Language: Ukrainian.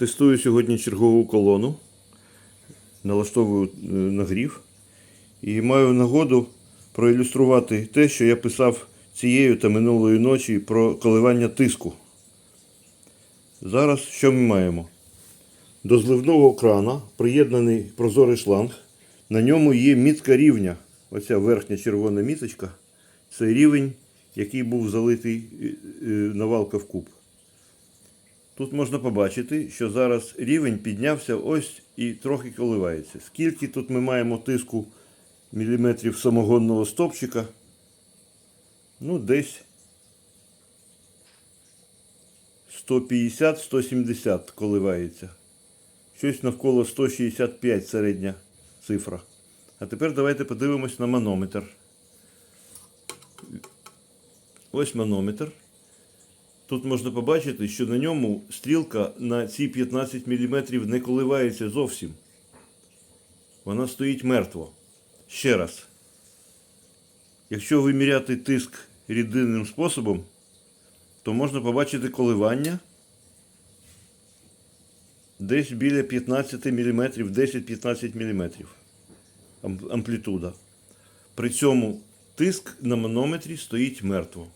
Тестую сьогодні чергову колону, налаштовую е, нагрів і маю нагоду проілюструвати те, що я писав цієї та минулої ночі про коливання тиску. Зараз що ми маємо? До зливного крана приєднаний прозорий шланг. На ньому є мітка рівня. Оця верхня червона міточка. Це рівень, який був залитий е, е, навалка в куб. Тут можна побачити, що зараз рівень піднявся ось і трохи коливається. Скільки тут ми маємо тиску міліметрів самогонного стопчика? Ну, десь 150-170 коливається. Щось навколо 165 середня цифра. А тепер давайте подивимось на манометр. Ось манометр. Тут можна побачити, що на ньому стрілка на ці 15 мм не коливається зовсім. Вона стоїть мертво. Ще раз. Якщо виміряти тиск рідинним способом, то можна побачити коливання десь біля 15 мм, 10-15 мм амплітуда. При цьому тиск на манометрі стоїть мертво.